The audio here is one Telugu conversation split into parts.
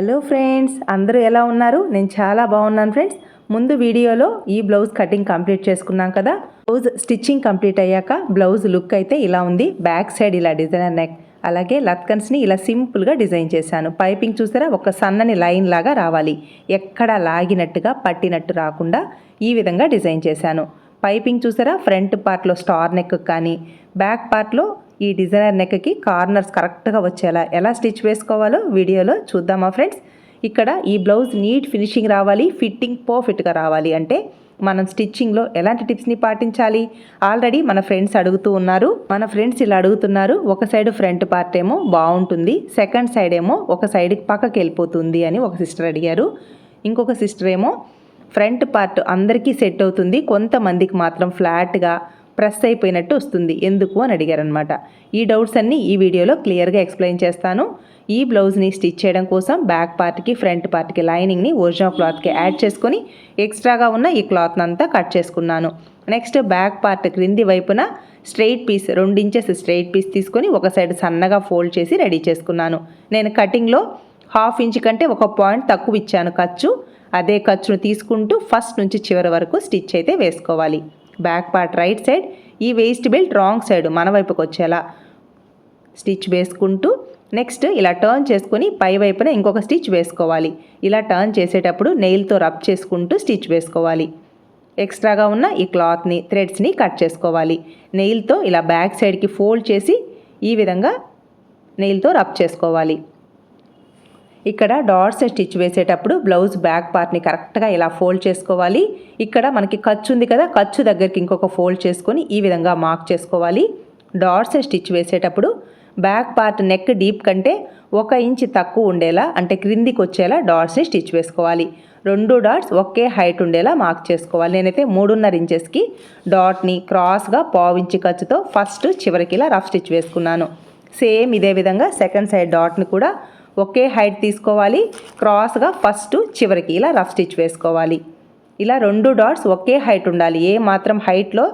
హలో ఫ్రెండ్స్ అందరూ ఎలా ఉన్నారు? నేను చాలా బాగున్నాను ఫ్రెండ్స్ ముందు వీడియోలో ఈ బ్లౌజ్ కటింగ్ కంప్లీట్ చేసుకున్నాం కదా. బ్లౌజ్ స్టిచ్చింగ్ కంప్లీట్ అయ్యాక బ్లౌజ్ లుక్ అయితే ఇలా ఉంది. బ్యాక్ సైడ్ ఇలా డిజైనర్ నెక్ అలాగే లత్కన్స్ని ఇలా సింపుల్గా డిజైన్ చేశాను. పైపింగ్ చూసారా? ఒక సన్నని లైన్ లాగా రావాలి. ఎక్కడ లాగినట్టుగా పట్టినట్టు రాకుండా ఈ విధంగా డిజైన్ చేశాను. పైపింగ్ చూసారా? ఫ్రంట్ పార్ట్లో స్టార్ నెక్ కానీ బ్యాక్ పార్ట్లో ఈ డిజైనర్ నెక్కి కార్నర్స్ కరెక్ట్గా వచ్చేలా ఎలా స్టిచ్ వేసుకోవాలో వీడియోలో చూద్దామా ఫ్రెండ్స్. ఇక్కడ ఈ బ్లౌజ్ నీట్ ఫినిషింగ్ రావాలి ఫిట్టింగ్ పర్ఫెక్ట్గా రావాలి. అంటే మనం స్టిచ్చింగ్లో ఎలాంటి టిప్స్ని పాటించాలి? ఆల్రెడీ మన ఫ్రెండ్స్ అడుగుతూ ఉన్నారు. మన ఫ్రెండ్స్ ఇలా అడుగుతున్నారు ఒక సైడ్ ఫ్రంట్ పార్ట్ ఏమో బాగుంటుంది సెకండ్ సైడ్ ఏమో ఒక సైడ్ పక్కకి వెళ్ళిపోతుంది అని ఒక సిస్టర్ అడిగారు. ఇంకొక సిస్టర్ ఏమో ఫ్రంట్ పార్ట్ అందరికీ సెట్ అవుతుంది కొంతమందికి మాత్రం ఫ్లాట్గా ప్రెస్ అయిపోయినట్టు వస్తుంది. ఎందుకు అని అడిగారనమాట ఈ డౌట్స్ అన్నీ ఈ వీడియోలో క్లియర్గా ఎక్స్ప్లెయిన్ చేస్తాను. ఈ బ్లౌజ్ని స్టిచ్ చేయడం కోసం బ్యాక్ పార్ట్కి ఫ్రంట్ పార్ట్కి లైనింగ్ని ఒరిజినల్ క్లాత్కి యాడ్ చేసుకొని ఎక్స్ట్రాగా ఉన్న ఈ క్లాత్ని అంతా కట్ చేసుకున్నాను. నెక్స్ట్ బ్యాక్ పార్ట్ క్రింది వైపున స్ట్రైట్ పీస్ రెండు ఇంచెస్ స్ట్రైట్ పీస్ తీసుకొని ఒక సైడ్ సన్నగా ఫోల్డ్ చేసి రెడీ చేసుకున్నాను. నేను కటింగ్లో హాఫ్ ఇంచ్ కంటే ఒక పాయింట్ తక్కువ ఇచ్చాను ఖర్చు. అదే ఖర్చును తీసుకుంటూ ఫస్ట్ నుంచి చివరి వరకు స్టిచ్ అయితే వేసుకోవాలి. బ్యాక్ పార్ట్ రైట్ సైడ్ ఈ వేస్ట్ బెల్ట్ రాంగ్ సైడ్ మన వైపుకి వచ్చేలా స్టిచ్ వేసుకుంటూ నెక్స్ట్ ఇలా టర్న్ చేసుకొని పై వైపున ఇంకొక స్టిచ్ వేసుకోవాలి. ఇలా టర్న్ చేసేటప్పుడు నెయిల్తో రబ్ చేసుకుంటూ స్టిచ్ వేసుకోవాలి. ఎక్స్ట్రాగా ఉన్న ఈ క్లాత్ని థ్రెడ్స్ని కట్ చేసుకోవాలి. నెయిల్తో ఇలా బ్యాక్ సైడ్కి ఫోల్డ్ చేసి ఈ విధంగా నెయిల్తో రబ్ చేసుకోవాలి. ఇక్కడ డాట్స్ స్టిచ్ వేసేటప్పుడు బ్లౌజ్ బ్యాక్ పార్ట్ని కరెక్ట్గా ఇలా ఫోల్డ్ చేసుకోవాలి. ఇక్కడ మనకి ఖర్చు ఉంది కదా ఖర్చు దగ్గరికి ఇంకొక ఫోల్డ్ చేసుకొని ఈ విధంగా మార్క్ చేసుకోవాలి. డాట్స్ స్టిచ్ వేసేటప్పుడు బ్యాక్ పార్ట్ నెక్ డీప్ కంటే ఒక ఇంచ్ తక్కువ ఉండేలా అంటే క్రిందికి వచ్చేలా డాట్స్ని స్టిచ్ వేసుకోవాలి. రెండు డాట్స్ ఒకే హైట్ ఉండేలా మార్క్ చేసుకోవాలి. నేనైతే మూడున్నర ఇంచెస్కి డాట్ని క్రాస్గా పావించి ఖర్చుతో ఫస్ట్ చివరికి ఇలా రఫ్ స్టిచ్ వేసుకున్నాను. సేమ్ ఇదే విధంగా సెకండ్ సైడ్ డాట్ని కూడా ఒకే హైట్ తీసుకోవాలి. క్రాస్గా ఫస్ట్ చివరికి ఇలా రఫ్ స్టిచ్ వేసుకోవాలి. ఇలా రెండు డాట్స్ ఒకే హైట్ ఉండాలి. ఏ మాత్రం హైట్లో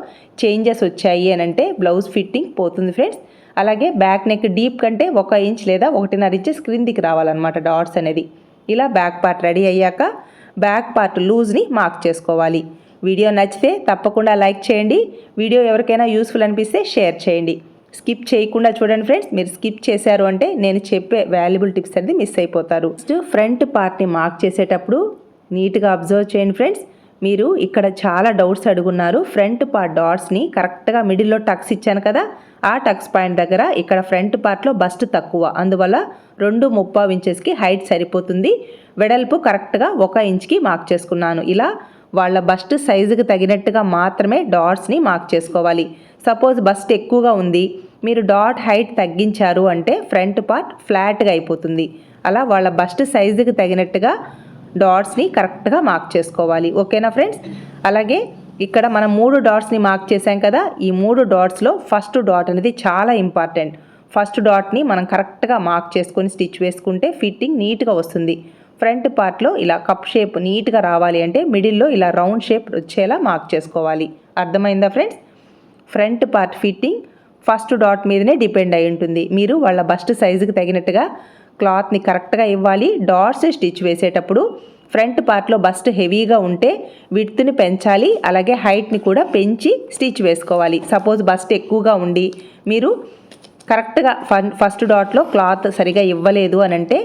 చేంజెస్ వచ్చాయి అని అంటే బ్లౌజ్ ఫిట్టింగ్ పోతుంది ఫ్రెండ్స్. అలాగే బ్యాక్ నెక్ డీప్ కంటే ఒక ఇంచ్ లేదా ఒకటిన్నర ఇంచెస్ క్రిందికి రావాలన్నమాట డాట్స్ అనేది. ఇలా బ్యాక్ పార్ట్ రెడీ అయ్యాక బ్యాక్ పార్ట్ లూజ్ని మార్క్ చేసుకోవాలి. వీడియో నచ్చితే తప్పకుండా లైక్ చేయండి. వీడియో ఎవరికైనా యూస్ఫుల్ అనిపిస్తే షేర్ చేయండి. స్కిప్ చేయకుండా చూడండి ఫ్రెండ్స్. మీరు స్కిప్ చేశారు అంటే నేను చెప్పే వాల్యుబుల్ టిప్స్ అనేది మిస్ అయిపోతారు. ఫస్ట్ ఫ్రంట్ పార్ట్ని మార్క్ చేసేటప్పుడు నీట్గా అబ్జర్వ్ చేయండి ఫ్రెండ్స్. మీరు ఇక్కడ చాలా డౌట్స్ అడుగున్నారు. ఫ్రంట్ పార్ట్ డాట్స్ని కరెక్ట్గా మిడిల్లో టక్స్ ఇచ్చాను కదా. ఆ టక్స్ పాయింట్ దగ్గర ఇక్కడ ఫ్రంట్ పార్ట్లో బస్ట్ తక్కువ. అందువల్ల రెండు ముప్పావు ఇంచెస్కి హైట్ సరిపోతుంది. వెడల్పు కరెక్ట్గా ఒక ఇంచ్కి మార్క్ చేసుకున్నాను. ఇలా వాళ్ళ బస్ట్ సైజుకి తగినట్టుగా మాత్రమే డాట్స్ని మార్క్ చేసుకోవాలి. సపోజ్ బస్ట్ ఎక్కువగా ఉంది మీరు డాట్ హైట్ తగ్గించారు అంటే ఫ్రంట్ పార్ట్ ఫ్లాట్గా అయిపోతుంది. అలా వాళ్ళ బస్ట్ సైజుకి తగినట్టుగా డాట్స్ని కరెక్ట్గా మార్క్ చేసుకోవాలి. ఓకేనా ఫ్రెండ్స్? అలాగే ఇక్కడ మనం మూడు డాట్స్ని మార్క్ చేసాం కదా ఈ మూడు డాట్స్లో ఫస్ట్ డాట్ అనేది చాలా ఇంపార్టెంట్. ఫస్ట్ డాట్ని మనం కరెక్ట్గా మార్క్ చేసుకొని స్టిచ్ వేసుకుంటే ఫిట్టింగ్ నీట్గా వస్తుంది. ఫ్రంట్ పార్ట్లో ఇలా కప్ షేప్ నీట్గా రావాలి అంటే మిడిల్లో ఇలా రౌండ్ షేప్ వచ్చేలా మార్క్ చేసుకోవాలి. అర్థమైందా friends? Front part fitting first dot మీదనే డిపెండ్ అయి ఉంటుంది. మీరు వాళ్ళ బస్ట్ సైజుకి తగినట్టుగా క్లాత్ని కరెక్ట్గా ఇవ్వాలి. డాట్స్ స్టిచ్ వేసేటప్పుడు ఫ్రంట్ పార్ట్లో బస్ట్ హెవీగా ఉంటే విడ్త్ని పెంచాలి. అలాగే హైట్ని కూడా పెంచి స్టిచ్ వేసుకోవాలి. సపోజ్ బస్ట్ ఎక్కువగా ఉండి మీరు కరెక్ట్గా ఫస్ట్ డాట్లో క్లాత్ సరిగా ఇవ్వలేదు అని అంటే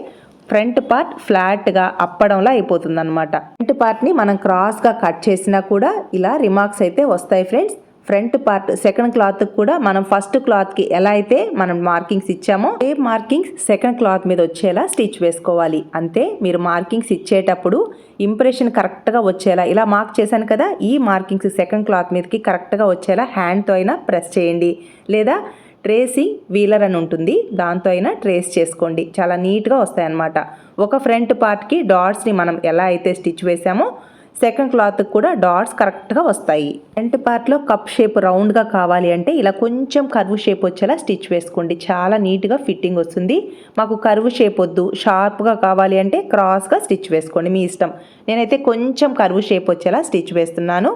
ఫ్రంట్ పార్ట్ ఫ్లాట్గా అప్పడంలా అయిపోతుంది అనమాట ఫ్రంట్ పార్ట్ని మనం క్రాస్గా కట్ చేసినా కూడా ఇలా రిమార్క్స్ అయితే వస్తాయి friends. Front part second cloth కూడా మనం ఫస్ట్ క్లాత్కి ఎలా అయితే మనం మార్కింగ్స్ ఇచ్చామో ఏ మార్కింగ్స్ సెకండ్ క్లాత్ మీద వచ్చేలా స్టిచ్ వేసుకోవాలి. అంతే మీరు మార్కింగ్స్ ఇచ్చేటప్పుడు ఇంప్రెషన్ కరెక్ట్గా వచ్చేలా ఇలా మార్క్ చేశాను కదా ఈ మార్కింగ్స్ సెకండ్ క్లాత్ మీదకి కరెక్ట్గా వచ్చేలా హ్యాండ్తో అయినా ప్రెస్ చేయండి. లేదా ట్రేసింగ్ వీలర్ అని ఉంటుంది. దాంతో అయినా ట్రేస్ చేసుకోండి. చాలా నీట్గా వస్తాయన్నమాట. ఒక ఫ్రంట్ పార్ట్కి డాట్స్ని మనం ఎలా అయితే స్టిచ్ వేసామో సెకండ్ క్లాత్ కూడా డాట్స్ కరెక్ట్గా వస్తాయి. ఫ్రంట్ పార్ట్లో కప్ షేప్ రౌండ్గా కావాలి అంటే ఇలా కొంచెం కర్వ్ షేప్ వచ్చేలా స్టిచ్ వేసుకోండి. చాలా నీట్గా ఫిట్టింగ్ వస్తుంది. మాకు కర్వ్ షేప్ వద్దు. షార్ప్గా కావాలి అంటే క్రాస్గా స్టిచ్ వేసుకోండి మీ ఇష్టం. నేనైతే కొంచెం కర్వ్ షేప్ వచ్చేలా స్టిచ్ వేస్తున్నాను.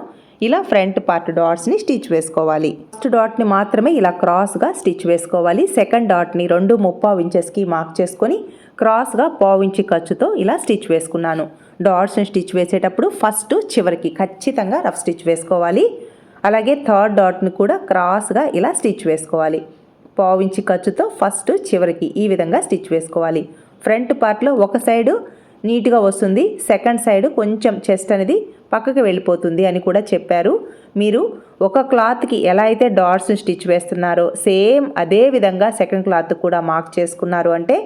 ఇలా ఫ్రంట్ పార్ట్ డాట్స్ని స్టిచ్ వేసుకోవాలి. ఫస్ట్ డాట్ని మాత్రమే ఇలా క్రాస్గా స్టిచ్ వేసుకోవాలి. సెకండ్ డాట్ని రెండు ముప్పావు ఇంచెస్కి మార్క్ చేసుకొని క్రాస్గా పావించి ఖర్చుతో ఇలా స్టిచ్ వేసుకున్నాను. డాట్స్ని స్టిచ్ వేసేటప్పుడు ఫస్ట్ చివరికి ఖచ్చితంగా రఫ్ స్టిచ్ వేసుకోవాలి. అలాగే థర్డ్ డాట్ని కూడా క్రాస్గా ఇలా స్టిచ్ వేసుకోవాలి. పావించి ఖర్చుతో ఫస్ట్ చివరికి ఈ విధంగా స్టిచ్ వేసుకోవాలి. ఫ్రంట్ పార్ట్లో ఒక సైడు నీట్గా వస్తుంది. సెకండ్ సైడ్ కొంచెం చెస్ట్ అనేది పక్కకి వెళ్ళిపోతుంది అని కూడా చెప్పారు. మీరు ఒక క్లాత్కి ఎలా అయితే డాట్స్ని స్టిచ్ వేస్తున్నారో సేమ్ అదే విధంగా సెకండ్ క్లాత్ కూడా మార్క్ చేసుకున్నారు అంటే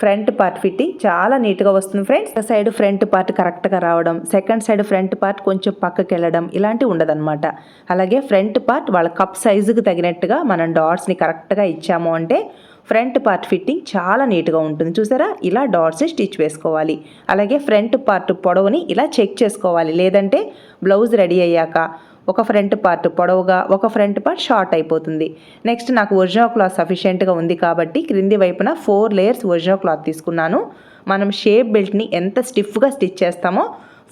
ఫ్రంట్ పార్ట్ ఫిట్టింగ్ చాలా నీట్గా వస్తుంది ఫ్రెండ్స్. ఒక సైడ్ ఫ్రంట్ పార్ట్ కరెక్ట్గా రావడం సెకండ్ సైడ్ ఫ్రంట్ పార్ట్ కొంచెం పక్కకి వెళ్ళడం ఇలాంటివి ఉండదన్నమాట. అలాగే ఫ్రంట్ పార్ట్ వాళ్ళ కప్ సైజుకి తగినట్టుగా మనం డాట్స్ని కరెక్ట్గా ఇచ్చాము అంటే ఫ్రంట్ పార్ట్ ఫిట్టింగ్ చాలా నీట్గా ఉంటుంది. చూసారా? ఇలా డాట్స్ స్టిచ్ వేసుకోవాలి. అలాగే ఫ్రంట్ పార్ట్ పొడవుని ఇలా చెక్ చేసుకోవాలి. లేదంటే బ్లౌజ్ రెడీ అయ్యాక ఒక ఫ్రంట్ పార్ట్ పొడవుగా ఒక ఫ్రంట్ పార్ట్ షార్ట్ అయిపోతుంది. నెక్స్ట్ నాకు ఒరిజినల్ క్లాత్ సఫిషియెంట్గా ఉంది కాబట్టి క్రింది వైపున ఫోర్ లేయర్స్ ఒరిజినల్ క్లాత్ తీసుకున్నాను. మనం షేప్ బెల్ట్ని ఎంత స్టిఫ్గా స్టిచ్ చేస్తామో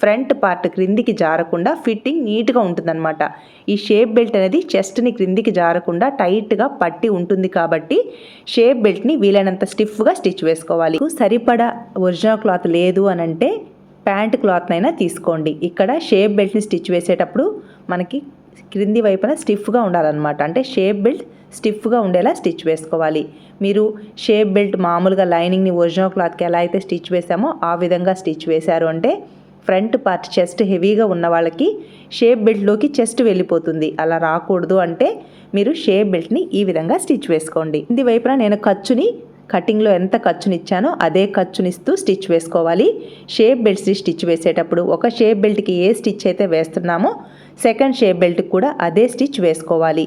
ఫ్రంట్ పార్ట్ క్రిందికి జారకుండా ఫిట్టింగ్ నీట్గా ఉంటుందన్నమాట. ఈ షేప్ బెల్ట్ అనేది చెస్ట్ని క్రిందికి జారకుండా టైట్గా పట్టి ఉంటుంది కాబట్టి షేప్ బెల్ట్ని వీలైనంత స్టిఫ్గా స్టిచ్ వేసుకోవాలి. సరిపడా ఒరిజినల్ క్లాత్ లేదు అని అంటే ప్యాంట్ క్లాత్నైనా తీసుకోండి. ఇక్కడ షేప్ బెల్ట్ని స్టిచ్ వేసేటప్పుడు మనకి క్రింది వైపున స్టిఫ్గా ఉండాలన్నమాట. అంటే షేప్ బెల్ట్ స్టిఫ్గా ఉండేలా స్టిచ్ వేసుకోవాలి. మీరు షేప్ బెల్ట్ మామూలుగా లైనింగ్ని ఒరిజినల్ క్లాత్కి ఎలా అయితే స్టిచ్ వేసామో ఆ విధంగా స్టిచ్ వేశారు అంటే ఫ్రంట్ పార్ట్ చెస్ట్ హెవీగా ఉన్న వాళ్ళకి షేప్ బెల్ట్లోకి చెస్ట్ వెళ్ళిపోతుంది. అలా రాకూడదు అంటే మీరు షేప్ బెల్ట్ని ఈ విధంగా స్టిచ్ వేసుకోండి. ఇది వైపున నేను ఖర్చుని కటింగ్లో ఎంత ఖర్చునిచ్చానో అదే ఖర్చునిస్తూ స్టిచ్ వేసుకోవాలి. షేప్ బెల్ట్స్ స్టిచ్ వేసేటప్పుడు ఒక షేప్ బెల్ట్కి ఏ స్టిచ్ అయితే వేస్తున్నామో సెకండ్ షేప్ బెల్ట్కి కూడా అదే స్టిచ్ వేసుకోవాలి.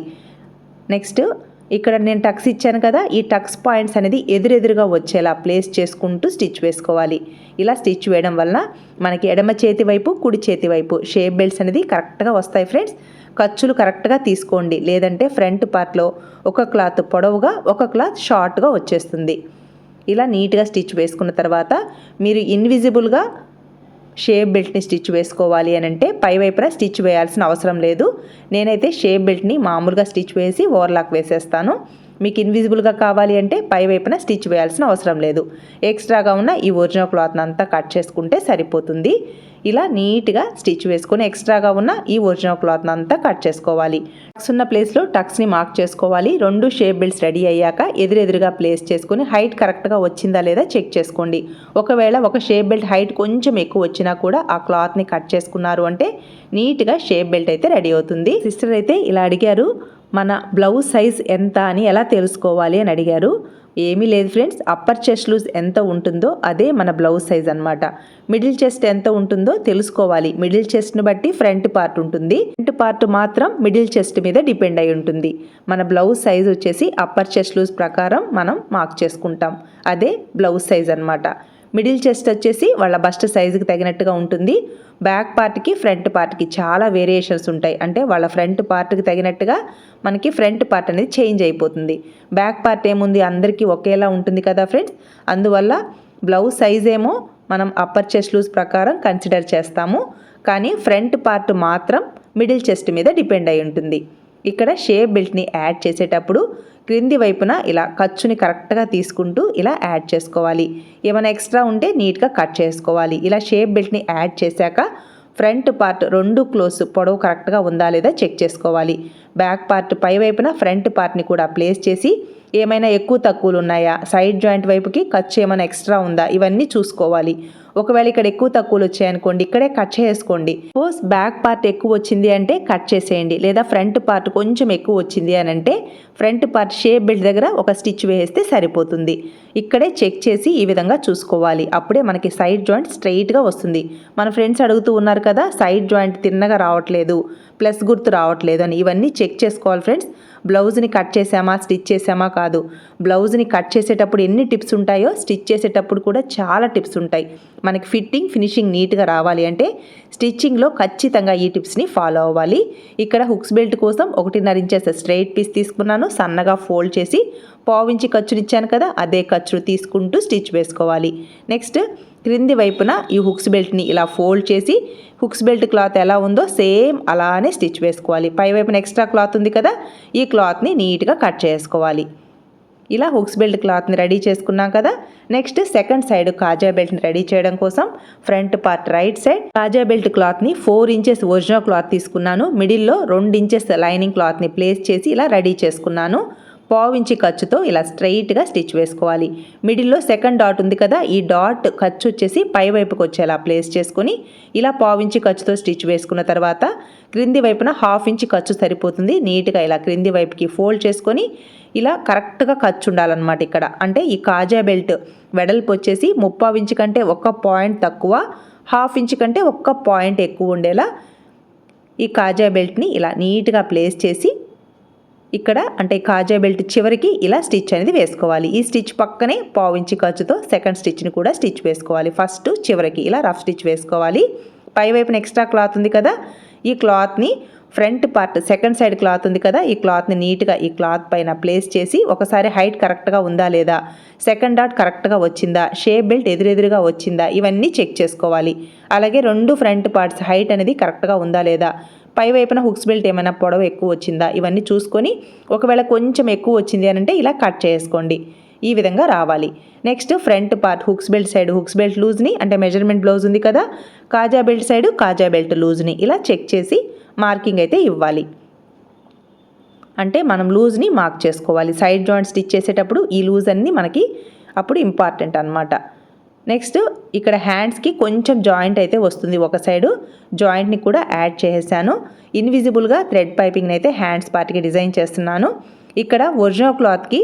నెక్స్ట్ ఇక్కడ నేను టక్స్ ఇచ్చాను కదా ఈ టక్స్ పాయింట్స్ అనేది ఎదురెదురుగా వచ్చేలా ప్లేస్ చేసుకుంటూ స్టిచ్ వేసుకోవాలి. ఇలా స్టిచ్ వేయడం వలన మనకి ఎడమ చేతి వైపు కుడి చేతి వైపు షేప్ బెల్ట్స్ అనేది కరెక్ట్గా వస్తాయి ఫ్రెండ్స్. ఖర్చులు కరెక్ట్గా తీసుకోండి. లేదంటే ఫ్రంట్ పార్ట్లో ఒక క్లాత్ పొడవుగా ఒక క్లాత్ షార్ట్గా వచ్చేస్తుంది. ఇలా నీట్గా స్టిచ్ వేసుకున్న తర్వాత మీరు ఇన్విజిబుల్గా షేప్ బెల్ట్ని స్టిచ్ వేసుకోవాలి అని అంటే పై వైపున స్టిచ్ వేయాల్సిన అవసరం లేదు. నేనైతే షేప్ బెల్ట్ని మామూలుగా స్టిచ్ వేసి ఓవర్లాక్ వేసేస్తాను. మీకు ఇన్విజిబుల్గా కావాలి అంటే పై వైపున స్టిచ్ వేయాల్సిన అవసరం లేదు. ఎక్స్ట్రాగా ఉన్న ఈ ఒరిజినల్ క్లాత్ని అంతా కట్ చేసుకుంటే సరిపోతుంది. ఇలా నీట్గా స్టిచ్ వేసుకొని ఎక్స్ట్రాగా ఉన్న ఈ ఒరిజినల్ క్లాత్ని అంతా కట్ చేసుకోవాలి. టక్స్ ఉన్న ప్లేస్లో టక్స్ని మార్క్ చేసుకోవాలి. రెండు షేప్ బెల్ట్స్ రెడీ అయ్యాక ఎదురెదురుగా ప్లేస్ చేసుకొని హైట్ కరెక్ట్గా వచ్చిందా లేదా చెక్ చేసుకోండి. ఒకవేళ ఒక షేప్ బెల్ట్ హైట్ కొంచెం ఎక్కువ వచ్చినా కూడా ఆ క్లాత్ని కట్ చేసుకున్నారు అంటే నీట్గా షేప్ బెల్ట్ అయితే రెడీ అవుతుంది. సిస్టర్ అయితే ఇలా అడిగారు మన బ్లౌజ్ సైజ్ ఎంత అని ఎలా తెలుసుకోవాలి అని అడిగారు. ఏమీ లేదు ఫ్రెండ్స్ అప్పర్ చెస్ట్ లూజ్ ఎంత ఉంటుందో అదే మన బ్లౌజ్ సైజ్ అనమాట మిడిల్ చెస్ట్ ఎంత ఉంటుందో తెలుసుకోవాలి. మిడిల్ చెస్ట్ని బట్టి ఫ్రంట్ పార్ట్ ఉంటుంది. ఫ్రంట్ పార్ట్ మాత్రం మిడిల్ చెస్ట్ మీద డిపెండ్ అయి ఉంటుంది. మన బ్లౌజ్ సైజ్ వచ్చేసి అప్పర్ చెస్ట్ లూజ్ ప్రకారం మనం మార్క్ చేసుకుంటాం. అదే బ్లౌజ్ సైజ్ అనమాట మిడిల్ చెస్ట్ వచ్చేసి వాళ్ళ బస్ట్ సైజుకి తగినట్టుగా ఉంటుంది. బ్యాక్ పార్ట్కి ఫ్రంట్ పార్ట్కి చాలా వేరియేషన్స్ ఉంటాయి. అంటే వాళ్ళ ఫ్రంట్ పార్ట్కి తగినట్టుగా మనకి ఫ్రంట్ పార్ట్ అనేది చేంజ్ అయిపోతుంది. బ్యాక్ పార్ట్ ఏముంది? అందరికీ ఒకేలా ఉంటుంది కదా ఫ్రెండ్స్? అందువల్ల బ్లౌజ్ సైజ్ ఏమో మనం అప్పర్ చెస్ట్ లూజ్ ప్రకారం కన్సిడర్ చేస్తాము. కానీ ఫ్రంట్ పార్ట్ మాత్రం మిడిల్ చెస్ట్ మీద డిపెండ్ అయి ఉంటుంది. ఇక్కడ షేప్ బెల్ట్ని యాడ్ చేసేటప్పుడు క్రింది వైపున ఇలా ఖర్చుని కరెక్ట్గా తీసుకుంటూ ఇలా యాడ్ చేసుకోవాలి. ఏమైనా ఎక్స్ట్రా ఉంటే నీట్గా కట్ చేసుకోవాలి. ఇలా షేప్ బెల్ట్ని యాడ్ చేశాక ఫ్రంట్ పార్ట్ రెండు క్లోజ్ పొడవు కరెక్ట్గా ఉందా లేదా చెక్ చేసుకోవాలి. బ్యాక్ పార్ట్ పై వైపున ఫ్రంట్ పార్ట్ని కూడా ప్లేస్ చేసి ఏమైనా ఎక్కువ తక్కువలు ఉన్నాయా? సైడ్ జాయింట్ వైపుకి ఖర్చు ఏమైనా ఎక్స్ట్రా ఉందా? ఇవన్నీ చూసుకోవాలి. ఒకవేళ ఇక్కడ ఎక్కువ తక్కువలు వచ్చాయనుకోండి ఇక్కడే కట్ చేసుకోండి సపోజ్ బ్యాక్ పార్ట్ ఎక్కువ వచ్చింది అంటే కట్ చేసేయండి. లేదా ఫ్రంట్ పార్ట్ కొంచెం ఎక్కువ వచ్చింది అని అంటే ఫ్రంట్ పార్ట్ షేప్ బెల్ట్ దగ్గర ఒక స్టిచ్ వేస్తే సరిపోతుంది. ఇక్కడే చెక్ చేసి ఈ విధంగా చూసుకోవాలి. అప్పుడే మనకి సైడ్ జాయింట్ స్ట్రైట్గా వస్తుంది. మన ఫ్రెండ్స్ అడుగుతూ ఉన్నారు కదా సైడ్ జాయింట్ తిన్నగా రావట్లేదు ప్లస్ గుర్తు రావట్లేదు అని. ఇవన్నీ చెక్ చేసుకోవాలి ఫ్రెండ్స్ బ్లౌజ్ని కట్ చేసామా స్టిచ్ చేసామా కాదు. బ్లౌజ్ని కట్ చేసేటప్పుడు ఎన్ని టిప్స్ ఉంటాయో స్టిచ్ చేసేటప్పుడు కూడా చాలా టిప్స్ ఉంటాయి. మనకి ఫిట్టింగ్ ఫినిషింగ్ నీట్గా రావాలి అంటే స్టిచ్చింగ్లో ఖచ్చితంగా ఈ టిప్స్ని ఫాలో అవ్వాలి. ఇక్కడ హుక్స్ బెల్ట్ కోసం ఒకటిన్నర ఇంచెస్ స్ట్రైట్ పీస్ తీసుకున్నాను. సన్నగా ఫోల్డ్ చేసి పావించి ఖర్చునిచ్చాను కదా అదే ఖర్చు తీసుకుంటూ స్టిచ్ వేసుకోవాలి. నెక్స్ట్ క్రింది వైపున ఈ హుక్స్ బెల్ట్ని ఇలా ఫోల్డ్ చేసి హుక్స్ బెల్ట్ క్లాత్ ఎలా ఉందో సేమ్ అలానే స్టిచ్ వేసుకోవాలి. పై వైపున ఎక్స్ట్రా క్లాత్ ఉంది కదా ఈ క్లాత్ని నీట్గా కట్ చేసుకోవాలి. ఇలా హుక్స్ బెల్ట్ క్లాత్ని రెడీ చేసుకున్నాం కదా. నెక్స్ట్ సెకండ్ సైడ్ కాజా బెల్ట్ని రెడీ చేయడం కోసం ఫ్రంట్ పార్ట్ రైట్ సైడ్ కాజా బెల్ట్ క్లాత్ని ఫోర్ ఇంచెస్ ఒరిజినల్ క్లాత్ తీసుకున్నాను. మిడిల్లో రెండు ఇంచెస్ లైనింగ్ క్లాత్ని ప్లేస్ చేసి ఇలా రెడీ చేసుకున్నాను. పావించి ఖర్చుతో ఇలా స్ట్రైట్గా స్టిచ్ వేసుకోవాలి. మిడిల్లో సెకండ్ డాట్ ఉంది కదా ఈ డాట్ ఖర్చు వచ్చేసి పై వైపుకి వచ్చేలా ప్లేస్ చేసుకొని ఇలా పావించి ఖర్చుతో స్టిచ్ వేసుకున్న తర్వాత క్రింది వైపున హాఫ్ ఇంచ్ ఖర్చు సరిపోతుంది. నీట్గా ఇలా క్రింది వైపుకి ఫోల్డ్ చేసుకొని ఇలా కరెక్ట్గా ఖర్చు ఉండాలన్నమాట ఇక్కడ. అంటే ఈ కాజా బెల్ట్ వెడల్పు వచ్చేసి ముప్పావు ఇంచు కంటే ఒక్క పాయింట్ తక్కువ హాఫ్ ఇంచ్ కంటే ఒక్క పాయింట్ ఎక్కువ ఉండేలా ఈ కాజా బెల్ట్ని ఇలా నీట్గా ప్లేస్ చేసి ఇక్కడ అంటే కాజా బెల్ట్ చివరికి ఇలా స్టిచ్ అనేది వేసుకోవాలి. ఈ స్టిచ్ పక్కనే పావించి ఖర్చుతో సెకండ్ స్టిచ్ని కూడా స్టిచ్ వేసుకోవాలి. ఫస్ట్ చివరికి ఇలా రఫ్ స్టిచ్ వేసుకోవాలి. పై వైపున ఎక్స్ట్రా క్లాత్ ఉంది కదా ఈ క్లాత్ని front part second side cloth ఉంది కదా ఈ క్లాత్ని నీట్గా ఈ క్లాత్ పైన ప్లేస్ చేసి ఒకసారి హైట్ కరెక్ట్గా ఉందా లేదా సెకండ్ డాట్ కరెక్ట్గా వచ్చిందా షేప్ బెల్ట్ ఎదురెదురుగా వచ్చిందా ఇవన్నీ చెక్ చేసుకోవాలి. అలాగే రెండు ఫ్రంట్ పార్ట్స్ హైట్ అనేది కరెక్ట్గా ఉందా లేదా పై వైపున హుక్స్ బెల్ట్ ఏమైనా పొడవు ఎక్కువ వచ్చిందా ఇవన్నీ చూసుకొని ఒకవేళ కొంచెం ఎక్కువ వచ్చింది అని అంటే ఇలా కట్ చేసుకోండి. ఈ విధంగా రావాలి. Next front part hooks belt side hooks belt లూజ్ని అంటే మెజర్మెంట్ బ్లౌజ్ ఉంది కదా కాజా బెల్ట్ సైడ్ కాజా బెల్ట్ లూజ్ని ఇలా చెక్ చేసి మార్కింగ్ అయితే ఇవ్వాలి. అంటే మనం లూజ్ని మార్క్ చేసుకోవాలి. సైడ్ జాయింట్ స్టిచ్ చేసేటప్పుడు ఈ లూజ్ అన్ని మనకి అప్పుడు ఇంపార్టెంట్ అనమాట నెక్స్ట్ ఇక్కడ హ్యాండ్స్కి కొంచెం జాయింట్ అయితే వస్తుంది. ఒక సైడు జాయింట్ని కూడా యాడ్ చేసేసాను. ఇన్విజిబుల్గా థ్రెడ్ పైపింగ్ని అయితే హ్యాండ్స్ పార్ట్కి డిజైన్ చేస్తున్నాను. ఇక్కడ ఒరిజినల్ క్లాత్కి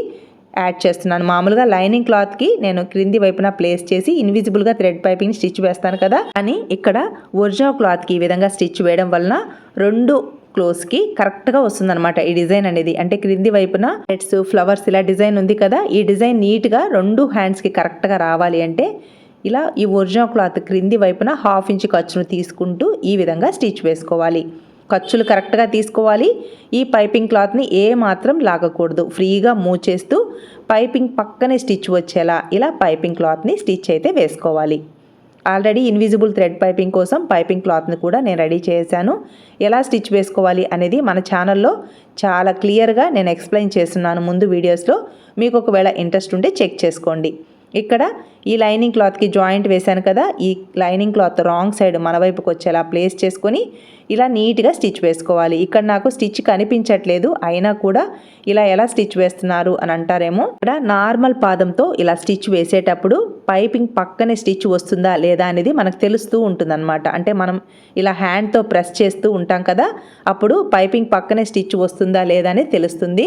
యాడ్ చేస్తున్నాను. మామూలుగా లైనింగ్ క్లాత్కి నేను క్రింది వైపున ప్లేస్ చేసి ఇన్విజిబుల్గా థ్రెడ్ పైపింగ్ స్టిచ్ వేస్తాను కదా. అని ఇక్కడ ఒరిజినల్ క్లాత్కి ఈ విధంగా స్టిచ్ వేయడం వలన రెండు క్లోజ్కి కరెక్ట్గా వస్తుందన్నమాట ఈ డిజైన్ అనేది. అంటే క్రింది వైపున హెడ్స్ ఫ్లవర్స్ ఇలా డిజైన్ ఉంది కదా. ఈ డిజైన్ నీట్గా రెండు హ్యాండ్స్కి కరెక్ట్గా రావాలి అంటే ఇలా ఈ ఒరిజినల్ క్లాత్ క్రింది వైపున హాఫ్ ఇంచ్ ఖర్చును తీసుకుంటూ ఈ విధంగా స్టిచ్ వేసుకోవాలి. ఖర్చులు కరెక్ట్గా తీసుకోవాలి. ఈ పైపింగ్ క్లాత్ని ఏ మాత్రం లాగకూడదు. ఫ్రీగా మూవ్ చేస్తూ పైపింగ్ పక్కనే స్టిచ్ వచ్చేలా ఇలా పైపింగ్ క్లాత్ని స్టిచ్ అయితే వేసుకోవాలి. ఆల్రెడీ ఇన్విజిబుల్ థ్రెడ్ పైపింగ్ కోసం పైపింగ్ క్లాత్ని కూడా నేను రెడీ చేశాను. ఎలా స్టిచ్ వేసుకోవాలి అనేది మన ఛానల్లో చాలా క్లియర్గా నేను ఎక్స్ప్లెయిన్ చేస్తున్నాను ముందు వీడియోస్లో. మీకు ఒకవేళ ఇంట్రెస్ట్ ఉంటే చెక్ చేసుకోండి. ఇక్కడ ఈ లైనింగ్ క్లాత్కి జాయింట్ వేశాను కదా ఈ లైనింగ్ క్లాత్ రాంగ్ సైడ్ మన వైపుకి వచ్చేలా ప్లేస్ చేసుకొని ఇలా నీట్గా స్టిచ్ వేసుకోవాలి. ఇక్కడ నాకు స్టిచ్ కనిపించట్లేదు అయినా కూడా ఇలా ఎలా స్టిచ్ వేస్తున్నారు అని అంటారేమో. ఇక్కడ నార్మల్ పాదంతో ఇలా స్టిచ్ వేసేటప్పుడు పైపింగ్ పక్కనే స్టిచ్ వస్తుందా లేదా అనేది మనకు తెలుస్తూ ఉంటుందన్నమాట. అంటే మనం ఇలా హ్యాండ్తో ప్రెస్ చేస్తూ ఉంటాం కదా అప్పుడు పైపింగ్ పక్కనే స్టిచ్ వస్తుందా లేదా అనేది తెలుస్తుంది.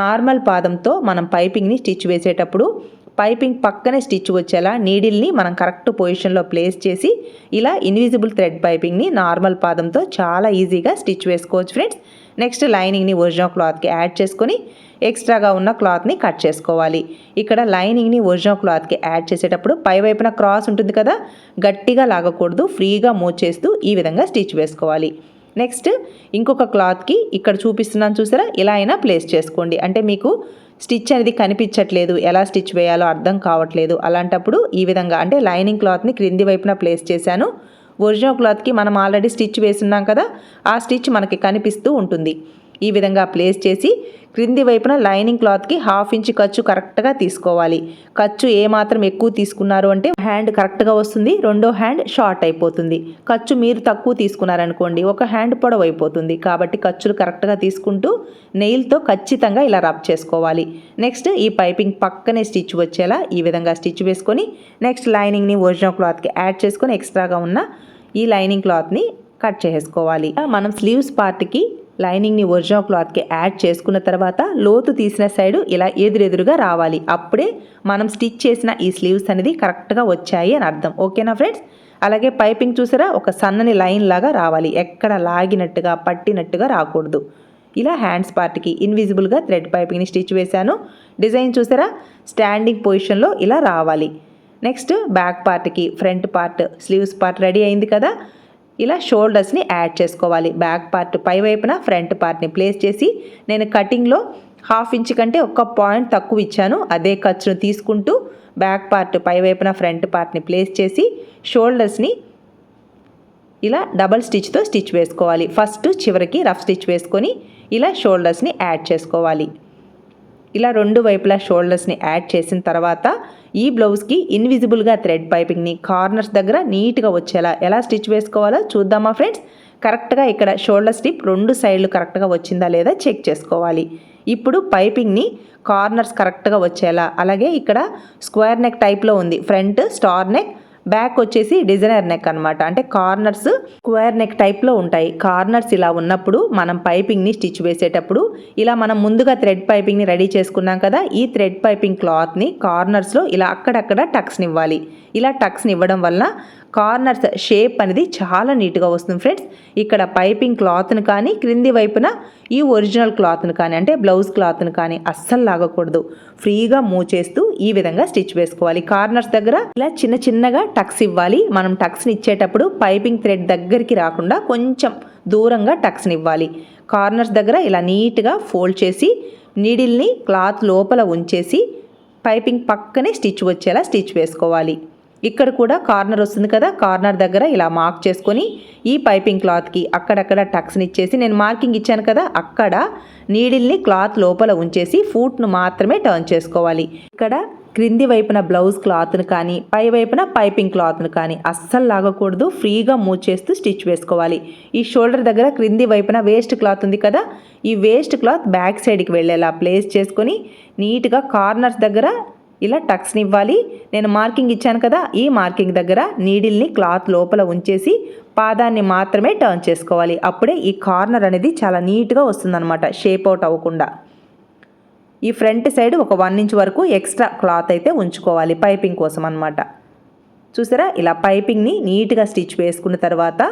నార్మల్ పాదంతో మనం పైపింగ్ని స్టిచ్ వేసేటప్పుడు పైపింగ్ పక్కనే స్టిచ్ వచ్చేలా నీడిల్ని మనం కరెక్ట్ పొజిషన్లో ప్లేస్ చేసి ఇలా ఇన్విజిబుల్ థ్రెడ్ పైపింగ్ని నార్మల్ పాదంతో చాలా ఈజీగా స్టిచ్ వేసుకోవచ్చు ఫ్రెండ్స్. నెక్స్ట్ లైనింగ్ని ఒరిజినల్ క్లాత్కి యాడ్ చేసుకొని ఎక్స్ట్రాగా ఉన్న క్లాత్ని కట్ చేసుకోవాలి. ఇక్కడ లైనింగ్ని ఒరిజినల్ క్లాత్కి యాడ్ చేసేటప్పుడు పై వైపున క్రాస్ ఉంటుంది కదా గట్టిగా లాగకూడదు ఫ్రీగా మూవ్ చేస్తూ ఈ విధంగా స్టిచ్ వేసుకోవాలి. నెక్స్ట్ ఇంకొక క్లాత్కి ఇక్కడ చూపిస్తున్నాను చూసారా ఇలా అయినా ప్లేస్ చేసుకోండి. అంటే మీకు స్టిచ్ అనేది కనిపించట్లేదు. ఎలా స్టిచ్ వేయాలో అర్థం కావట్లేదు. అలాంటప్పుడు ఈ విధంగా అంటే లైనింగ్ క్లాత్ని క్రింది వైపున ప్లేస్ చేశాను. ఒరిజినల్ క్లాత్కి మనం ఆల్రెడీ స్టిచ్ వేసున్నాం కదా ఆ స్టిచ్ మనకి కనిపిస్తూ ఉంటుంది. ఈ విధంగా ప్లేస్ చేసి క్రింది వైపున లైనింగ్ క్లాత్కి హాఫ్ ఇంచ్ ఖర్చు కరెక్ట్గా తీసుకోవాలి. ఖర్చు ఏమాత్రం ఎక్కువ తీసుకున్నారు అంటే హ్యాండ్ కరెక్ట్గా వస్తుంది రెండో హ్యాండ్ షార్ట్ అయిపోతుంది. ఖర్చు మీరు తక్కువ తీసుకున్నారనుకోండి ఒక హ్యాండ్ పొడవు అయిపోతుంది. కాబట్టి ఖర్చులు కరెక్ట్గా తీసుకుంటూ నెయిల్తో ఖచ్చితంగా ఇలా రబ్ చేసుకోవాలి. నెక్స్ట్ ఈ పైపింగ్ పక్కనే స్టిచ్ వచ్చేలా ఈ విధంగా స్టిచ్ వేసుకొని నెక్స్ట్ లైనింగ్ని ఒరిజినల్ క్లాత్కి యాడ్ చేసుకొని ఎక్స్ట్రాగా ఉన్న ఈ లైనింగ్ క్లాత్ని కట్ చేసుకోవాలి మనం స్లీవ్స్ పార్ట్కి లైనింగ్ని ఒరిజినల్ క్లాత్కి యాడ్ చేసుకున్న తర్వాత లోతు తీసిన సైడు ఇలా ఎదురెదురుగా రావాలి. అప్పుడే మనం స్టిచ్ చేసిన ఈ స్లీవ్స్ అనేది కరెక్ట్గా వచ్చాయి అని అర్థం. ఓకేనా ఫ్రెండ్స్? అలాగే పైపింగ్ చూసారా? ఒక సన్నని లైన్ లాగా రావాలి. ఎక్కడ లాగినట్టుగా పట్టినట్టుగా రాకూడదు. ఇలా హ్యాండ్స్ పార్ట్కి ఇన్విజిబుల్గా థ్రెడ్ పైపింగ్ని స్టిచ్ వేశాను. డిజైన్ చూసారా? స్టాండింగ్ పొజిషన్లో ఇలా రావాలి. నెక్స్ట్ బ్యాక్ పార్ట్కి front part sleeves part ready అయింది కదా? ఇలా షోల్డర్స్ని యాడ్ చేసుకోవాలి. బ్యాక్ పార్ట్ పై వైపున ఫ్రంట్ పార్ట్ని ప్లేస్ చేసి నేను కటింగ్లో హాఫ్ ఇంచ్ కంటే ఒక్క పాయింట్ తక్కువ ఇచ్చాను. అదే ఖర్చును తీసుకుంటూ బ్యాక్ పార్ట్ పై వైపున ఫ్రంట్ పార్ట్ని ప్లేస్ చేసి షోల్డర్స్ని ఇలా డబల్ స్టిచ్తో స్టిచ్ వేసుకోవాలి. ఫస్ట్ చివరికి రఫ్ స్టిచ్ వేసుకొని ఇలా షోల్డర్స్ని యాడ్ చేసుకోవాలి. ఇలా రెండు వైపులా షోల్డర్స్ని యాడ్ చేసిన తర్వాత ఈ బ్లౌజ్కి ఇన్విజిబుల్గా థ్రెడ్ పైపింగ్ని కార్నర్స్ దగ్గర నీట్గా వచ్చేలా ఎలా స్టిచ్ వేసుకోవాలో చూద్దామా ఫ్రెండ్స్ కరెక్ట్గా ఇక్కడ షోల్డర్ స్టిప్ రెండు సైడ్లు కరెక్ట్గా వచ్చిందా లేదా చెక్ చేసుకోవాలి. ఇప్పుడు పైపింగ్ని కార్నర్స్ కరెక్ట్గా వచ్చేలా. అలాగే ఇక్కడ స్క్వేర్ నెక్ టైప్లో ఉంది. ఫ్రంట్ స్టార్ నెక్ బ్యాక్ వచ్చేసి డిజైనర్ నెక్ అనమాట అంటే కార్నర్స్ స్క్వేర్ నెక్ టైప్లో ఉంటాయి. కార్నర్స్ ఇలా ఉన్నప్పుడు మనం పైపింగ్ని స్టిచ్ వేసేటప్పుడు ఇలా మనం ముందుగా థ్రెడ్ పైపింగ్ని రెడీ చేసుకున్నాం కదా ఈ థ్రెడ్ పైపింగ్ క్లాత్ని కార్నర్స్లో ఇలా అక్కడక్కడ టక్స్ని ఇవ్వాలి. ఇలా టక్స్ని ఇవ్వడం వల్ల కార్నర్స్ షేప్ అనేది చాలా నీట్గా వస్తుంది ఫ్రెండ్స్. ఇక్కడ పైపింగ్ క్లాత్ని కానీ క్రింది వైపున ఈ ఒరిజినల్ క్లాత్ని కానీ అంటే బ్లౌజ్ క్లాత్ని కానీ అస్సలు లాగకూడదు. ఫ్రీగా మూవ్ చేస్తూ ఈ విధంగా స్టిచ్ వేసుకోవాలి. కార్నర్స్ దగ్గర ఇలా చిన్న చిన్నగా టక్స్ ఇవ్వాలి. మనం టక్స్ని ఇచ్చేటప్పుడు పైపింగ్ థ్రెడ్ దగ్గరికి రాకుండా కొంచెం దూరంగా టక్స్ని ఇవ్వాలి. కార్నర్స్ దగ్గర ఇలా నీట్గా ఫోల్డ్ చేసి నీడిల్ని క్లాత్ లోపల ఉంచేసి పైపింగ్ పక్కనే స్టిచ్ వచ్చేలా స్టిచ్ వేసుకోవాలి. ఇక్కడ కూడా కార్నర్ వస్తుంది కదా కార్నర్ దగ్గర ఇలా మార్క్ చేసుకొని ఈ పైపింగ్ క్లాత్కి అక్కడక్కడ టక్స్ని ఇచ్చేసి నేను మార్కింగ్ ఇచ్చాను కదా అక్కడ నీడిల్ని క్లాత్ లోపల ఉంచేసి ఫూట్ను మాత్రమే టర్న్ చేసుకోవాలి. ఇక్కడ క్రింది వైపున బ్లౌజ్ క్లాత్ను కానీ పై వైపున పైపింగ్ క్లాత్ను కానీ అస్సలు లాగకూడదు. ఫ్రీగా మూవ్ చేస్తూ స్టిచ్ వేసుకోవాలి. ఈ షోల్డర్ దగ్గర క్రింది వైపున వేస్ట్ క్లాత్ ఉంది కదా ఈ వేస్ట్ క్లాత్ బ్యాక్ సైడ్కి వెళ్ళేలా ప్లేస్ చేసుకొని నీట్గా కార్నర్స్ దగ్గర ఇలా టక్స్ని ఇవ్వాలి. నేను మార్కింగ్ ఇచ్చాను కదా ఈ మార్కింగ్ దగ్గర నీడిల్ని క్లాత్ లోపల ఉంచేసి పాదాన్ని మాత్రమే టర్న్ చేసుకోవాలి. అప్పుడే ఈ కార్నర్ అనేది చాలా నీట్గా వస్తుందన్నమాట షేప్ అవుట్ అవ్వకుండా. ఈ ఫ్రంట్ సైడ్ ఒక వన్ ఇంచ్ వరకు ఎక్స్ట్రా క్లాత్ అయితే ఉంచుకోవాలి పైపింగ్ కోసం అనమాట చూసారా? ఇలా పైపింగ్ని నీట్గా స్టిచ్ వేసుకున్న తర్వాత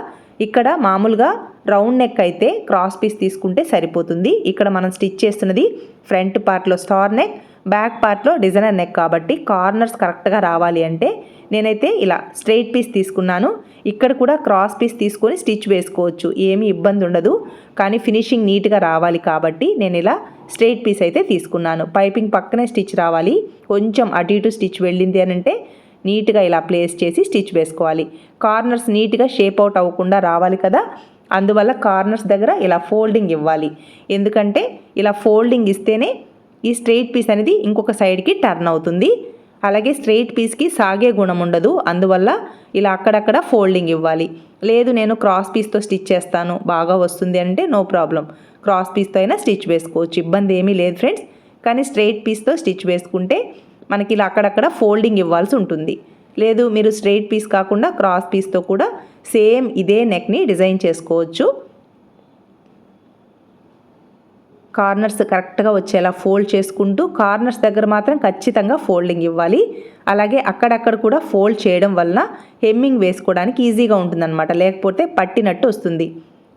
ఇక్కడ మామూలుగా రౌండ్ నెక్ అయితే క్రాస్ పీస్ తీసుకుంటే సరిపోతుంది. ఇక్కడ మనం స్టిచ్ చేస్తున్నది ఫ్రంట్ పార్ట్లో స్టార్ నెక్ బ్యాక్ పార్ట్లో డిజైనర్ నెక్ కాబట్టి కార్నర్స్ కరెక్ట్గా రావాలి అంటే నేనైతే ఇలా స్ట్రైట్ పీస్ తీసుకున్నాను. ఇక్కడ కూడా క్రాస్ పీస్ తీసుకొని స్టిచ్ వేసుకోవచ్చు. ఏమీ ఇబ్బంది ఉండదు. కానీ ఫినిషింగ్ నీట్గా రావాలి కాబట్టి నేను ఇలా స్ట్రైట్ పీస్ అయితే తీసుకున్నాను. పైపింగ్ పక్కనే స్టిచ్ రావాలి. కొంచెం అటు ఇటు స్టిచ్ వెళ్ళింది అని అంటే నీట్గా ఇలా ప్లేస్ చేసి స్టిచ్ వేసుకోవాలి. కార్నర్స్ నీట్గా షేప్ అవుట్ అవ్వకుండా రావాలి కదా? అందువల్ల కార్నర్స్ దగ్గర ఇలా ఫోల్డింగ్ ఇవ్వాలి. ఎందుకంటే ఇలా ఫోల్డింగ్ ఇస్తేనే ఈ స్ట్రెయిట్ పీస్ అనేది ఇంకొక సైడ్కి టర్న్ అవుతుంది. అలాగే స్ట్రెయిట్ పీస్కి సాగే గుణం ఉండదు. అందువల్ల ఇలా అక్కడక్కడ ఫోల్డింగ్ ఇవ్వాలి. లేదు నేను క్రాస్ పీస్తో స్టిచ్ చేస్తాను బాగా వస్తుంది అంటే నో ప్రాబ్లం. క్రాస్ పీస్తో అయినా స్టిచ్ వేసుకోవచ్చు. ఇబ్బంది ఏమీ లేదు ఫ్రెండ్స్. కానీ స్ట్రెయిట్ పీస్తో స్టిచ్ వేసుకుంటే మనకి ఇలా అక్కడక్కడ ఫోల్డింగ్ ఇవ్వాల్సి ఉంటుంది. లేదు మీరు స్ట్రెయిట్ పీస్ కాకుండా క్రాస్ పీస్తో కూడా సేమ్ ఇదే నెక్ని డిజైన్ చేసుకోవచ్చు. కార్నర్స్ కరెక్ట్గా వచ్చేలా ఫోల్డ్ చేసుకుంటూ కార్నర్స్ దగ్గర మాత్రం ఖచ్చితంగా ఫోల్డింగ్ ఇవ్వాలి. అలాగే అక్కడక్కడ కూడా ఫోల్డ్ చేయడం వలన హెమ్మింగ్ వేసుకోవడానికి ఈజీగా ఉంటుందన్నమాట. లేకపోతే పట్టినట్టు వస్తుంది.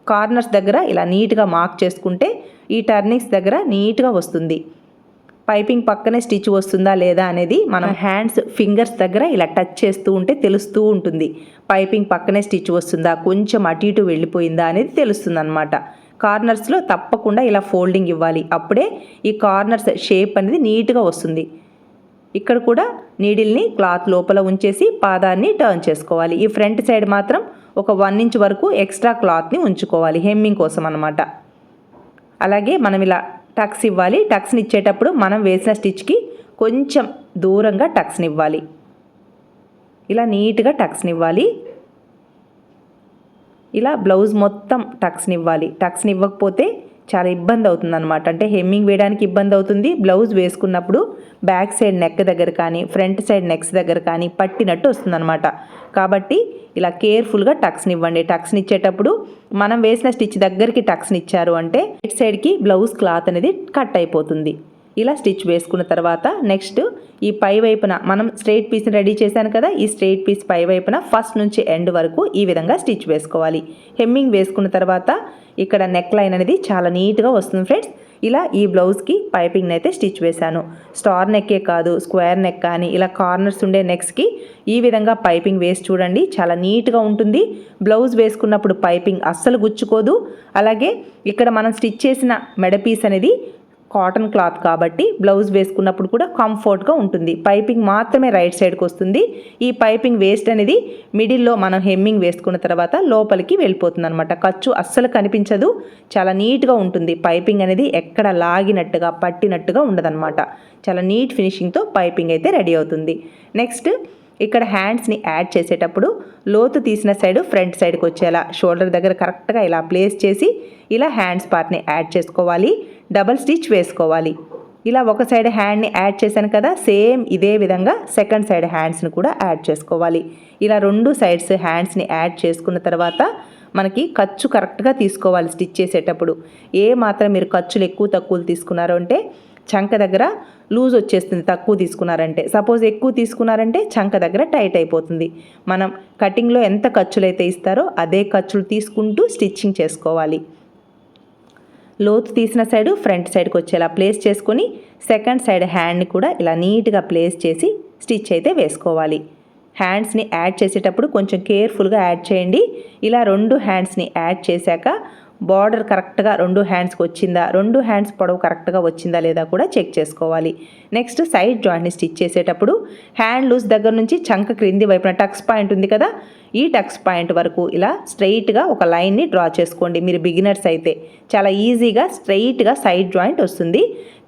కార్నర్స్ దగ్గర ఇలా నీట్గా మార్క్ చేసుకుంటే ఈ టర్నింగ్స్ దగ్గర నీట్గా వస్తుంది. పైపింగ్ పక్కనే స్టిచ్ వస్తుందా లేదా అనేది మనం హ్యాండ్స్ ఫింగర్స్ దగ్గర ఇలా టచ్ చేస్తూ ఉంటే తెలుస్తూ ఉంటుంది. పైపింగ్ పక్కనే స్టిచ్ వస్తుందా కొంచెం అటు ఇటు వెళ్ళిపోయిందా అనేది తెలుస్తుంది అనమాట కార్నర్స్లో తప్పకుండా ఇలా ఫోల్డింగ్ ఇవ్వాలి. అప్పుడే ఈ కార్నర్స్ షేప్ అనేది నీట్గా వస్తుంది. ఇక్కడ కూడా నీడిల్ని క్లాత్ లోపల ఉంచేసి పాదాన్ని టర్న్ చేసుకోవాలి. ఈ ఫ్రంట్ సైడ్ మాత్రం ఒక వన్ ఇంచ్ వరకు ఎక్స్ట్రా క్లాత్ని ఉంచుకోవాలి హెమ్మింగ్ కోసం అనమాట అలాగే మనం ఇలా టక్స్ ఇవ్వాలి. టక్స్ని ఇచ్చేటప్పుడు మనం వేసిన స్టిచ్కి కొంచెం దూరంగా టక్స్ని ఇవ్వాలి. ఇలా నీట్గా టక్స్ని ఇవ్వాలి. ఇలా బ్లౌజ్ మొత్తం టక్స్ని ఇవ్వాలి. టక్స్ని ఇవ్వకపోతే చాలా ఇబ్బంది అవుతుంది అనమాట అంటే హెమ్మింగ్ వేయడానికి ఇబ్బంది అవుతుంది బ్లౌజ్ వేసుకున్నప్పుడు బ్యాక్ సైడ్ నెక్ దగ్గర కానీ ఫ్రంట్ సైడ్ నెక్స్ దగ్గర కానీ పట్టినట్టు వస్తుందన్నమాట. కాబట్టి ఇలా కేర్ఫుల్గా టక్స్ని ఇవ్వండి టక్స్ని ఇచ్చేటప్పుడు మనం వేసిన స్టిచ్ దగ్గరికి టక్స్ని ఇచ్చారు అంటే రైట్ సైడ్కి బ్లౌజ్ క్లాత్ అనేది కట్ అయిపోతుంది. ఇలా స్టిచ్ వేసుకున్న తర్వాత నెక్స్ట్ ఈ పై వైపున మనం స్ట్రైట్ పీస్ని రెడీ చేశాను కదా ఈ స్ట్రైట్ పీస్ పై వైపున ఫస్ట్ నుంచి ఎండ్ వరకు ఈ విధంగా స్టిచ్ వేసుకోవాలి. హెమ్మింగ్ వేసుకున్న తర్వాత ఇక్కడ నెక్ లైన్ అనేది చాలా నీట్గా వస్తుంది ఫ్రెండ్స్. ఇలా ఈ బ్లౌజ్కి పైపింగ్ అయితే స్టిచ్ వేశాను. స్టార్ నెక్కే కాదు స్క్వేర్ నెక్ కానీ ఇలా కార్నర్స్ ఉండే నెక్స్కి ఈ విధంగా పైపింగ్ వేసి చూడండి. చాలా నీట్గా ఉంటుంది. బ్లౌజ్ వేసుకున్నప్పుడు పైపింగ్ అస్సలు గుచ్చుకోదు. అలాగే ఇక్కడ మనం స్టిచ్ చేసిన మెడ పీస్ అనేది కాటన్ క్లాత్ కాబట్టి బ్లౌజ్ వేసుకున్నప్పుడు కూడా కంఫర్ట్గా ఉంటుంది. పైపింగ్ మాత్రమే రైట్ సైడ్కి వస్తుంది. ఈ పైపింగ్ వేస్ట్ అనేది మిడిల్లో మనం హెమ్మింగ్ వేసుకున్న తర్వాత లోపలికి వెళ్ళిపోతుంది అనమాట ఖర్చు అస్సలు కనిపించదు. చాలా నీట్గా ఉంటుంది. పైపింగ్ అనేది ఎక్కడ లాగినట్టుగా పట్టినట్టుగా ఉండదన్నమాట. చాలా నీట్ ఫినిషింగ్తో పైపింగ్ అయితే రెడీ అవుతుంది. నెక్స్ట్ ఇక్కడ హ్యాండ్స్ని యాడ్ చేసేటప్పుడు లోతు తీసిన సైడ్ ఫ్రంట్ సైడ్కి వచ్చేలా షోల్డర్ దగ్గర కరెక్ట్గా ఇలా ప్లేస్ చేసి ఇలా హ్యాండ్స్ పార్ట్ని యాడ్ చేసుకోవాలి. డబల్ స్టిచ్ వేసుకోవాలి. ఇలా ఒక సైడ్ హ్యాండ్ని యాడ్ చేశాను కదా సేమ్ ఇదే విధంగా సెకండ్ సైడ్ హ్యాండ్స్ని కూడా యాడ్ చేసుకోవాలి. ఇలా రెండు సైడ్స్ హ్యాండ్స్ని యాడ్ చేసుకున్న తర్వాత మనకి ఖర్చు కరెక్ట్గా తీసుకోవాలి స్టిచ్ చేసేటప్పుడు. ఏ మాత్రం మీరు ఖర్చులు ఎక్కువ తక్కువలు తీసుకున్నారో అంటే చంక దగ్గర లూజ్ వచ్చేస్తుంది తక్కువ తీసుకున్నారంటే. సపోజ్ ఎక్కువ తీసుకున్నారంటే చంక దగ్గర టైట్ అయిపోతుంది. మనం కటింగ్లో ఎంత ఖర్చులు అయితే ఇస్తారో అదే ఖర్చులు తీసుకుంటూ స్టిచ్చింగ్ చేసుకోవాలి. లోతు తీసిన సైడు ఫ్రంట్ సైడ్కి వచ్చేలా ప్లేస్ చేసుకొని సెకండ్ సైడ్ హ్యాండ్ని కూడా ఇలా నీట్గా ప్లేస్ చేసి స్టిచ్ అయితే వేసుకోవాలి. హ్యాండ్స్ని యాడ్ చేసేటప్పుడు కొంచెం కేర్ఫుల్గా యాడ్ చేయండి. ఇలా రెండు హ్యాండ్స్ని యాడ్ చేశాక బార్డర్ కరెక్ట్గా రెండు హ్యాండ్స్కి వచ్చిందా? రెండు హ్యాండ్స్ పొడవు కరెక్ట్గా వచ్చిందా లేదా కూడా చెక్ చేసుకోవాలి. నెక్స్ట్ సైడ్ జాయింట్ని స్టిచ్ చేసేటప్పుడు హ్యాండ్ లూజ్ దగ్గర నుంచి చంక క్రింది వైపున టక్స్ పాయింట్ ఉంది కదా? ఈ టక్స్ పాయింట్ వరకు ఇలా స్ట్రైట్గా ఒక లైన్ని డ్రా చేసుకోండి. మీరు బిగినర్స్ అయితే చాలా ఈజీగా స్ట్రైట్గా సైడ్ జాయింట్ వస్తుంది.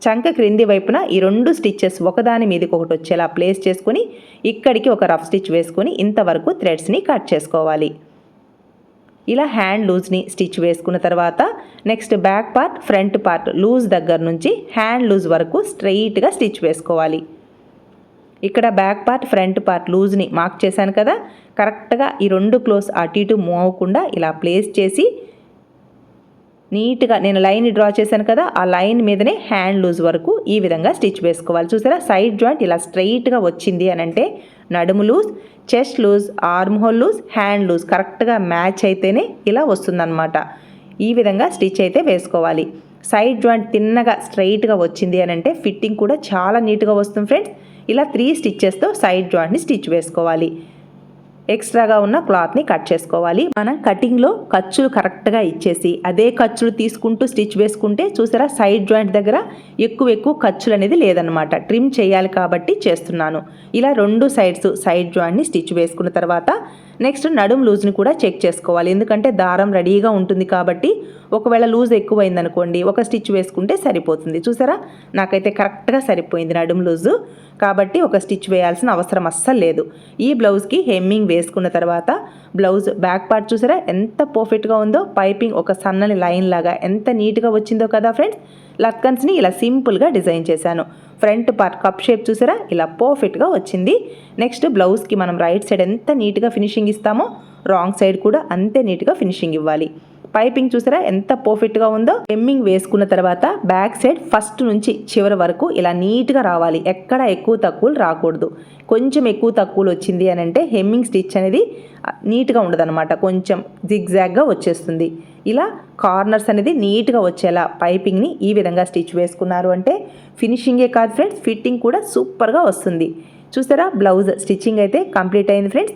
చంక క్రింది వైపున ఈ రెండు స్టిచ్చెస్ ఒకదాని మీదకి ఒకటి వచ్చేలా ప్లేస్ చేసుకుని ఇక్కడికి ఒక రఫ్ స్టిచ్ వేసుకుని ఇంతవరకు థ్రెడ్స్ని కట్ చేసుకోవాలి. ఇలా హ్యాండ్ లూజ్ని స్టిచ్ వేసుకున్న తర్వాత next back part front part loose దగ్గర నుంచి హ్యాండ్ లూజ్ వరకు స్ట్రెయిట్గా స్టిచ్ వేసుకోవాలి. ఇక్కడ బ్యాక్ పార్ట్ ఫ్రంట్ పార్ట్ లూజ్ని మార్క్ చేశాను కదా కరెక్ట్గా ఈ రెండు క్లోజ్ అటు ఇటు మూవ్ అవ్వకుండా ఇలా ప్లేస్ చేసి నీట్గా నేను లైన్ డ్రా చేశాను కదా ఆ లైన్ మీదనే హ్యాండ్ లూజ్ వరకు ఈ విధంగా స్టిచ్ వేసుకోవాలి. చూసారా? సైడ్ జాయింట్ ఇలా స్ట్రైట్గా వచ్చింది అని అంటే నడుము loose chest loose arm hole loose hand loose కరెక్ట్గా మ్యాచ్ అయితేనే ఇలా వస్తుందన్నమాట. ఈ విధంగా స్టిచ్ అయితే వేసుకోవాలి. సైడ్ జాయింట్ తిన్నగా స్ట్రైట్గా వచ్చింది అని అంటే ఫిట్టింగ్ కూడా చాలా నీట్గా వస్తుంది ఫ్రెండ్స్ ఇలా త్రీ స్టిచ్చెస్తో సైడ్ జాయింట్ని స్టిచ్ వేసుకోవాలి. ఎక్స్ట్రాగా ఉన్న క్లాత్ని కట్ చేసుకోవాలి. మనం కటింగ్లో ఖర్చులు కరెక్ట్గా ఇచ్చేసి అదే ఖర్చులు తీసుకుంటూ స్టిచ్ వేసుకుంటే చూసారా సైడ్ జాయింట్ దగ్గర ఎక్కువ ఎక్కువ ఖర్చులు అనేది లేదనమాట ట్రిమ్ చేయాలి కాబట్టి చేస్తున్నాను. ఇలా రెండు సైడ్స్ సైడ్ జాయింట్ని స్టిచ్ వేసుకున్న తర్వాత నెక్స్ట్ నడుం లూజ్ని కూడా చెక్ చేసుకోవాలి. ఎందుకంటే దారం రెడీగా ఉంటుంది కాబట్టి ఒకవేళ లూజ్ ఎక్కువైందనుకోండి ఒక స్టిచ్ వేసుకుంటే సరిపోతుంది. చూసారా నాకైతే కరెక్ట్గా సరిపోయింది నడుం లూజు. కాబట్టి ఒక స్టిచ్ వేయాల్సిన అవసరం అస్సలు లేదు. ఈ బ్లౌజ్కి హెమ్మింగ్ వేసుకున్న తర్వాత బ్లౌజ్ బ్యాక్ పార్ట్ చూసారా? ఎంత పర్ఫెక్ట్గా ఉందో పైపింగ్ ఒక సన్నని లైన్ లాగా ఎంత నీట్గా వచ్చిందో కదా ఫ్రెండ్స్? లత్కన్స్ని ఇలా సింపుల్గా డిజైన్ చేశాను. ఫ్రంట్ పార్ట్ కప్ షేప్ చూసారా? ఇలా పర్ఫెక్ట్గా వచ్చింది. నెక్స్ట్ బ్లౌజ్కి మనం రైట్ సైడ్ ఎంత నీట్గా ఫినిషింగ్ ఇస్తామో రాంగ్ సైడ్ కూడా అంతే నీట్గా ఫినిషింగ్ ఇవ్వాలి. పైపింగ్ చూసారా? ఎంత పర్ఫెక్ట్గా ఉందో. హెమ్మింగ్ వేసుకున్న తర్వాత బ్యాక్ సైడ్ ఫస్ట్ నుంచి చివరి వరకు ఇలా నీట్గా రావాలి. ఎక్కడ ఎక్కువ తక్కువలు రాకూడదు. కొంచెం ఎక్కువ తక్కువలు వచ్చింది అని అంటే హెమ్మింగ్ స్టిచ్ అనేది నీట్గా ఉండదన్నమాట. కొంచెం జిగ్జాగ్గా వచ్చేస్తుంది. ఇలా కార్నర్స్ అనేది నీట్గా వచ్చేలా పైపింగ్ని ఈ విధంగా స్టిచ్ వేసుకున్నారు అంటే ఫినిషింగే కాదు ఫ్రెండ్స్ ఫిట్టింగ్ కూడా సూపర్గా వస్తుంది. చూసారా? బ్లౌజ్ స్టిచ్చింగ్ అయితే కంప్లీట్ అయింది ఫ్రెండ్స్.